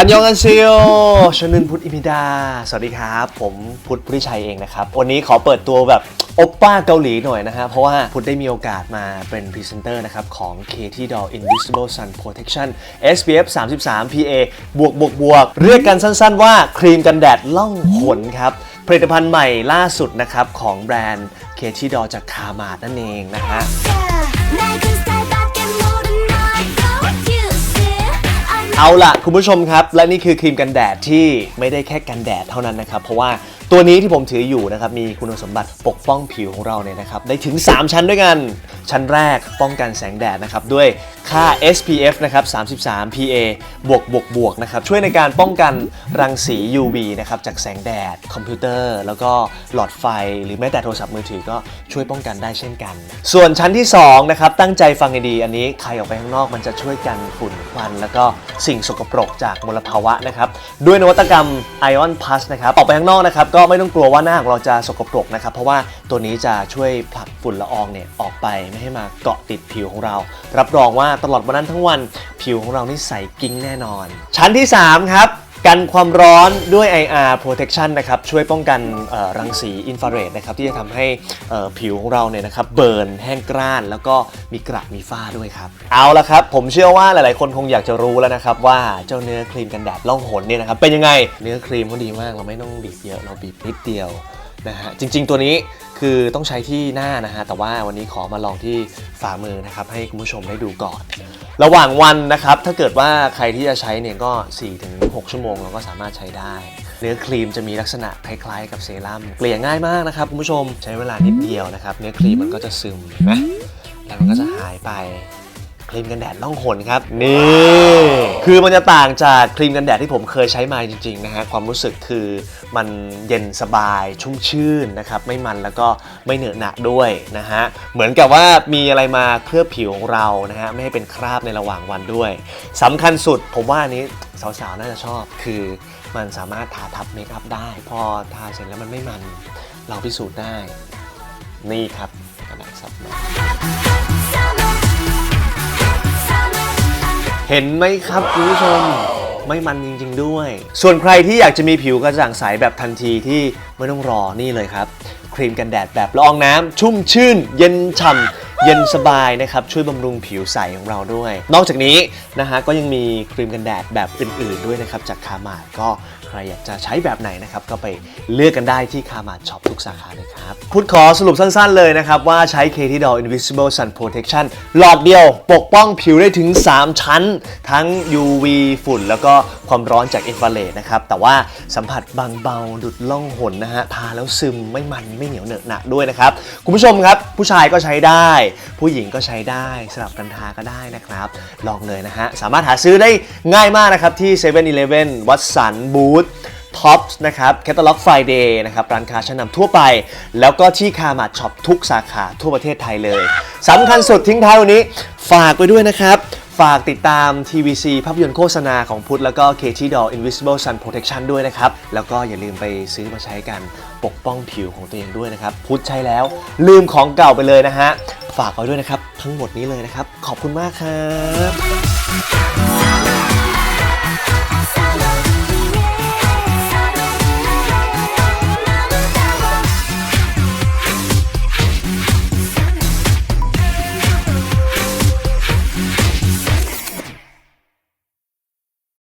อันยองอันเซียวชนึนพุทธอิมิดา สวัสดีครับ ผมพุทธพุทธิชัยเองนะครับ วันนี้ขอเปิดตัวแบบโอปป้าเกาหลีหน่อยนะฮะ เพราะว่าพุทธได้มีโอกาสมาเป็นพรีเซนเตอร์นะครับ ของ KT Doll Invisible Sun Protection SPF 33 PA บวกบวกบวกเรียกกันสั้นๆว่าครีมกันแดดล่องหนครับผลิตภัณฑ์ใหม่ล่าสุดนะครับ ของแบรนด์ KT Doll จากคามาดนั่นเองนะฮะ เอาล่ะ คุณผู้ชมครับ และนี่คือครีมกันแดดที่ไม่ได้แค่กันแดดเท่านั้นนะครับ เพราะว่าตัวนี้ที่ผมถืออยู่นะครับมีคุณสมบัติปกป้องผิวของเราเนี่ยนะครับได้ถึง 3 ชั้นด้วยกัน ชั้นแรกป้องกันแสงแดดนะครับด้วยค่า SPF นะครับ 33 PA บวกบวกบวกนะครับ ช่วยในการป้องกันรังสี UV นะครับ จากแสงแดด คอมพิวเตอร์ แล้วก็หลอดไฟ หรือแม้แต่โทรศัพท์มือถือก็ช่วยป้องกันได้เช่นกัน ส่วนชั้นที่ 2 นะครับ ตั้งใจฟังให้ดี อันนี้ใครออกไปข้างนอกมันจะช่วยกันฝุ่นควัน แล้วก็สิ่งสกปรกจากมลภาวะนะครับ ด้วยนวัตกรรม Ion Plus นะครับ ออกไปข้างนอกนะครับ ก็ไม่ต้องกลัวว่าหน้าของเราจะสกปรกนะครับ เพราะว่าตัวนี้จะช่วยผลักฝุ่นละอองเนี่ยออกไปไม่ให้มาเกาะติดผิวของเรา รับรองว่าตลอดวันนั้นทั้งวัน ผิวของเรานี่ใสกิ้งแน่นอน ชั้นที่ 3 ครับกันความร้อนด้วย IR protection นะครับช่วยป้องกันรังสีอินฟราเรดนะครับที่จะทำให้ผิวของเราเนี่ยนะครับเบิร์นแห้งกร้าน แล้วก็มีกระมีฝ้าด้วยครับ เอาละครับ ผมเชื่อว่าหลายๆ คนคงอยากจะรู้แล้วนะครับ ว่าเจ้าเนื้อครีมกันแดดล่องหนเนี่ยนะครับเป็นยังไงเนื้อครีมเขาดีมากเราไม่ต้องบีบเยอะเราบีบนิดเดียว นะฮะจริง ๆ ตัวนี้คือต้องใช้ที่หน้านะฮะแต่ว่าวันนี้ขอมาลองที่ฝ่ามือนะครับให้คุณผู้ชมได้ดูก่อน ระหว่างวันนะครับถ้าเกิดว่าใครที่จะใช้เนี่ยก็ 4-6 ชั่วโมงเราก็สามารถใช้ได้ เนื้อครีมจะมีลักษณะคล้ายๆ กับเซรั่มเกลี่ยง่ายมากนะครับคุณผู้ชมใช้เวลานิดเดียวนะครับเนื้อครีมมันก็จะซึมนไหมแล้วมันก็จะหายไป ครีมกันแดดล่องหนครับ นี่ คือมันจะต่างจากครีมกันแดดที่ผมเคยใช้มาจริงๆนะฮะความรู้สึกคือมันเย็นสบายชุ่มชื่นนะครับไม่มันแล้วก็ไม่เหนอะหนะด้วยนะฮะเหมือนกับว่ามีอะไรมาเคลือบผิวของเรานะฮะไม่ให้เป็นคราบในระหว่างวันด้วยสำคัญสุดผมว่าอันนี้สาวๆน่าจะชอบคือมันสามารถทาทับเมคอัพได้ พอทาเสร็จแล้วมันไม่มันเราพิสูจน์ได้ นี่ครับกระดาษซับมา เห็นไหมครับคุณผู้ชมไม่มันจริง ๆ ด้วย ส่วนใครที่อยากจะมีผิวกระจ่างใสแบบทันทีที่ไม่ต้องรอนี่เลยครับ ครีมกันแดดแบบละอองน้ำชุ่มชื่น เย็นฉ่ำ เย็นสบายนะครับ ช่วยบำรุงผิวใสของเราด้วย นอกจากนี้นะฮะก็ยังมีครีมกันแดดแบบอื่นๆด้วยนะครับจากคามาดก็ใครอยากจะใช้แบบไหนนะครับก็ไปเลือกกันได้ที่คามาดช็อปทุกสาขาเลยครับพูดขอสรุปสั้นๆเลยนะครับ ว่าใช้ KT Doll Invisible Sun Protection หลอดเดียวปกป้องผิวได้ถึง 3 ชั้น ทั้ง UV ฝุ่น แล้วก็ความร้อนจากอินฟราเรดนะครับ แต่ว่าสัมผัสบางเบาดุดล่องหนนะฮะทาแล้วซึมไม่มันไม่เหนียวเหนอะหนะด้วยนะครับ คุณผู้ชมครับ ผู้ชายก็ใช้ได้ผู้หญิงก็ใช้ได้สลับกันทาก็ได้นะครับ ลองเลยนะฮะ สามารถหาซื้อได้ง่ายมากนะครับ ที่7 e เ e ่ e อวัตสันบูธท็อปส์นะครับแคตตาล็อกไฟเดย์นะครับร้านค้าชั้นนำทั่วไป แล้วก็ที่คามาดช็อปทุกสาขาทั่วประเทศไทยเลยสำคัญสุดทิ้งท้ายวันนี้ ฝากไปด้วยนะครับ ฝากติดตาม TVC ภาพยนตร์โฆษณาของพุทธแล้วก็ KT Doll Invisible Sun Protection ด้วยนะครับ แล้วก็อย่าลืมไปซื้อมาใช้กันปกป้องผิวของตัวเองด้วยนะครับ พุทธใช้แล้วลืมของเก่าไปเลยนะฮะ ฝากเอาด้วยนะครับ ทั้งหมดนี้เลยนะครับ ขอบคุณมากครับ